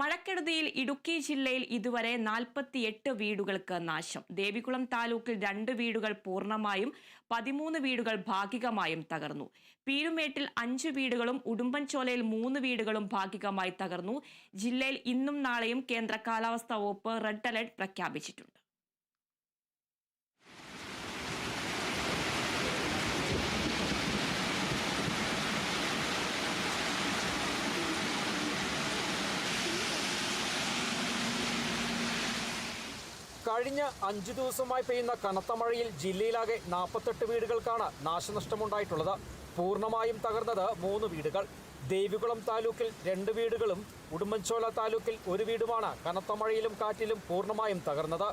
മഴക്കെടുതിയിൽ ഇടുക്കി ജില്ലയിൽ ഇതുവരെ നാൽപ്പത്തിയെട്ട് വീടുകൾക്ക് നാശം. ദേവികുളം താലൂക്കിൽ രണ്ട് വീടുകൾ പൂർണമായും പതിമൂന്ന് വീടുകൾ ഭാഗികമായും തകർന്നു. പീരുമേട്ടിൽ അഞ്ച് വീടുകളും ഉടുമ്പൻചോലയിൽ മൂന്ന് വീടുകളും ഭാഗികമായി തകർന്നു. ജില്ലയിൽ ഇന്നും നാളെയും കേന്ദ്ര കാലാവസ്ഥാ വകുപ്പ് റെഡ് അലർട്ട് പ്രഖ്യാപിച്ചിട്ടുണ്ട്. കഴിഞ്ഞ അഞ്ചു ദിവസമായി പെയ്യുന്ന കനത്ത മഴയിൽ ജില്ലയിലാകെ നാൽപ്പത്തെട്ട് വീടുകൾക്കാണ് നാശനഷ്ടമുണ്ടായിട്ടുള്ളത്. പൂർണമായും തകർന്നത് മൂന്ന് വീടുകൾ. ദേവികുളം താലൂക്കിൽ രണ്ട് വീടുകളും ഉടുമ്പൻചോല താലൂക്കിൽ ഒരു വീടുമാണ് കനത്ത മഴയിലും കാറ്റിലും പൂർണമായും തകർന്നത്.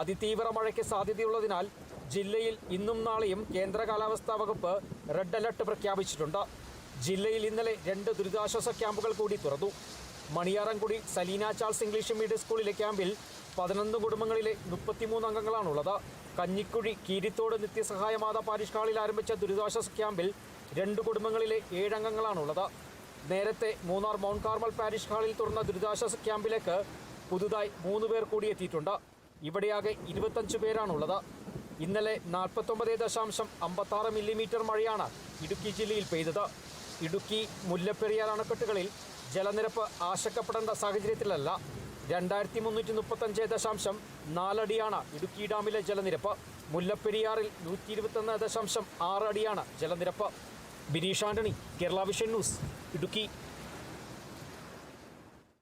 അതിതീവ്ര മഴയ്ക്ക് സാധ്യതയുള്ളതിനാൽ ജില്ലയിൽ ഇന്നും നാളെയും കേന്ദ്ര കാലാവസ്ഥാ വകുപ്പ് റെഡ് അലർട്ട് പ്രഖ്യാപിച്ചിട്ടുണ്ട്. ജില്ലയിൽ ഇന്നലെ രണ്ട് ദുരിതാശ്വാസ ക്യാമ്പുകൾ കൂടി തുറന്നു. Maniyarankudi Saleena Charles English medium സ്കൂളിലെ ക്യാമ്പിൽ പതിനൊന്ന് കുടുംബങ്ങളിലെ മുപ്പത്തിമൂന്ന് അംഗങ്ങളാണുള്ളത്. കഞ്ഞിക്കുഴി കീരിത്തോട് നിത്യസഹായ മാതാ പാരിഷ് ഹാളിൽ ആരംഭിച്ച ദുരിതാശ്വാസ ക്യാമ്പിൽ രണ്ട് കുടുംബങ്ങളിലെ ഏഴംഗങ്ങളാണുള്ളത് നേരത്തെ മൂന്നാർ മൗണ്ട് കാർമൽ പാരിഷ് ഹാളിൽ തുറന്ന ദുരിതാശ്വാസ ക്യാമ്പിലേക്ക് പുതുതായി മൂന്ന് പേർ കൂടി എത്തിയിട്ടുണ്ട്. ഇവിടെയാകെ ഇരുപത്തഞ്ച് പേരാണുള്ളത്. ഇന്നലെ നാൽപ്പത്തൊമ്പത് ദശാംശം അമ്പത്താറ് മില്ലിമീറ്റർ മഴയാണ് ഇടുക്കി ജില്ലയിൽ പെയ്തത്. ഇടുക്കി മുല്ലപ്പെരിയാർ അണക്കെട്ടുകളിൽ ജലനിരപ്പ് ആശങ്കപ്പെടേണ്ട സാഹചര്യത്തിലല്ല. രണ്ടായിരത്തി മുന്നൂറ്റി മുപ്പത്തഞ്ച് ദശാംശം നാലടിയാണ് ഇടുക്കി ഡാമിലെ ജലനിരപ്പ്. മുല്ലപ്പെരിയാറിൽ നൂറ്റി ഇരുപത്തൊന്ന് ദശാംശം ആറ് അടിയാണ് ജലനിരപ്പ്. Bineesh Antony Kerala Vision news Idukki.